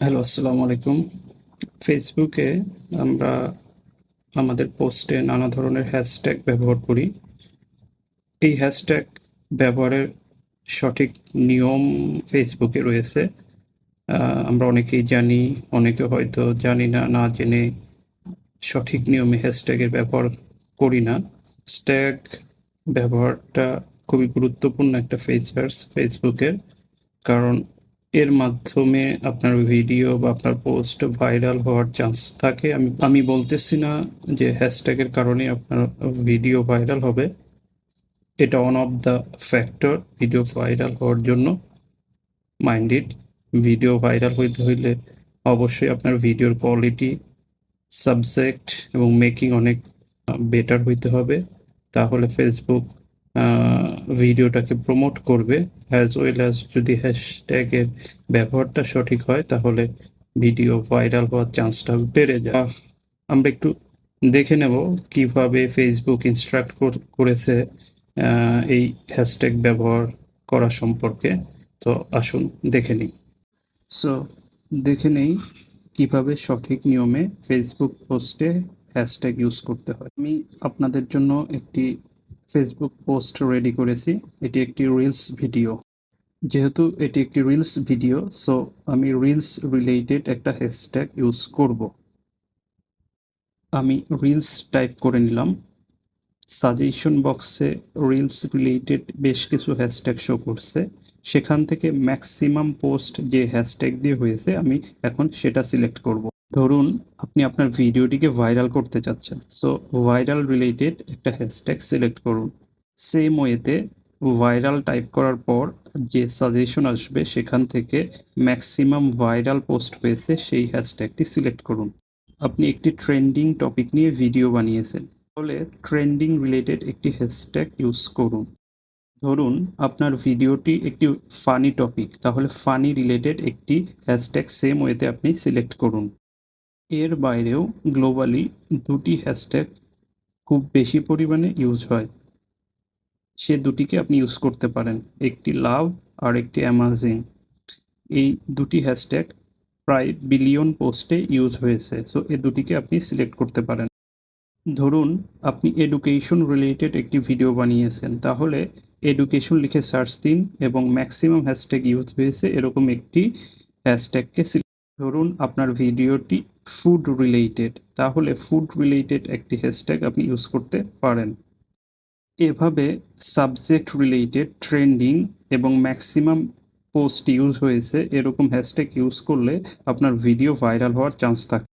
Hello আসসালামু আলাইকুম ফেসবুকে আমরা আমাদের পোস্টে নানা ধরনের হ্যাশট্যাগ ব্যবহার করি। এই হ্যাশট্যাগ ব্যবহারের সঠিক নিয়ম ফেসবুকে রয়েছে। আমরা অনেকেই জানি, অনেকে হয়তো জানি না না জেনে সঠিক নিয়মে হ্যাশট্যাগের ব্যবহার করি না। হ্যাশট্যাগ ব্যবহারটা খুবই গুরুত্বপূর্ণ একটা ফিচার্স ফেসবুকের কারণ এর মাধ্যমে আপনার ভিডিও বা আপনার পোস্ট ভাইরাল হওয়ার চান্স থাকে। আমি আমি বলতেছি না যে হ্যাশট্যাগের কারণে আপনার ভিডিও ভাইরাল হবে। এটা one of the factor video viral হওয়ার জন্য। মাইন্ডেড ভিডিও ভাইরাল হইতে হইলে অবশ্যই আপনার ভিডিওর কোয়ালিটি সাবজেক্ট এবং মেকিং অনেক বেটার হইতে হবে। তাহলে ফেসবুক ভিডিওটাকে প্রমোট করবে অ্যাজ ওয়েল অ্যাজ যদি হ্যাশট্যাগের ব্যবহারটা সঠিক হয়, তাহলে ভিডিও ভাইরাল হওয়ার চান্সটা বেড়ে যায়। আমরা একটু দেখে নেব কীভাবে ফেসবুক ইনস্ট্রাক্ট করেছে এই হ্যাশট্যাগ ব্যবহার করা সম্পর্কে। তো আসুন দেখে নিই। সো দেখে নেই কীভাবে সঠিক নিয়মে ফেসবুক পোস্টে হ্যাশট্যাগ ইউজ করতে হয়। আমি আপনাদের জন্য একটি ফেসবুক পোস্ট রেডি করেছি। এটি একটি রিলস ভিডিও যেহেতু এটি একটি রিলস ভিডিও সো আমি রিলস রিলেটেড একটা হ্যাশট্যাগ ইউজ করব। আমি রিলস টাইপ করে নিলাম। সাজেশন বক্সে রিলস রিলেটেড বেশ কিছু হ্যাশট্যাগ শো করছে। সেখান থেকে ম্যাক্সিমাম পোস্ট যে হ্যাশট্যাগ দিয়ে হয়েছে, আমি এখন সেটা সিলেক্ট করব। ধরুন আপনি আপনার ভিডিওটিকে ভাইরাল করতে চাচ্ছেন সো ভাইরাল রিলেটেড একটা হ্যাশট্যাগ সিলেক্ট করুন। সেম ওয়েতে ভাইরাল টাইপ করার পর যে সাজেশন আসবে, সেখান থেকে ম্যাক্সিমাম ভাইরাল পোস্ট পেয়েছে, সেই হ্যাশট্যাগটি সিলেক্ট করুন। আপনি একটি ট্রেন্ডিং টপিক নিয়ে ভিডিও বানিয়েছেন, তাহলে ট্রেন্ডিং রিলেটেড একটি হ্যাশট্যাগ ইউজ করুন। ধরুন আপনার ভিডিওটি একটি ফানি টপিক তাহলে ফানি রিলেটেড একটি হ্যাশট্যাগ সেম ওয়েতে আপনি সিলেক্ট করুন। এর বাইরেও গ্লোবালি দুটি হ্যাশট্যাগ খুব বেশি পরিমাণে ইউজ হয়। সে দুটিকে আপনি ইউজ করতে পারেন, একটি লাভ আর একটি অ্যামাজিং এই দুটি হ্যাশট্যাগ প্রায় বিলিয়ন পোস্টে ইউজ হয়েছে সো এ দুটিকে আপনি সিলেক্ট করতে পারেন। ধরুন, আপনি এডুকেশন রিলেটেড একটি ভিডিও বানিয়েছেন, তাহলে এডুকেশন লিখে সার্চ দিন এবং ম্যাক্সিমাম হ্যাশট্যাগ ইউজ হয়েছে, এরকম একটি হ্যাশট্যাগকে ধরুন আপনার ভিডিওটি ফুড রিলেটেড তাহলে ফুড রিলেটেড একটি হ্যাশট্যাগ আপনি ইউজ করতে পারেন। এভাবে সাবজেক্ট রিলেটেড ট্রেন্ডিং এবং ম্যাক্সিমাম পোস্ট ইউজ হয়েছে, এরকম হ্যাশট্যাগ ইউজ করলে আপনার ভিডিও ভাইরাল হওয়ার চান্স থাকে।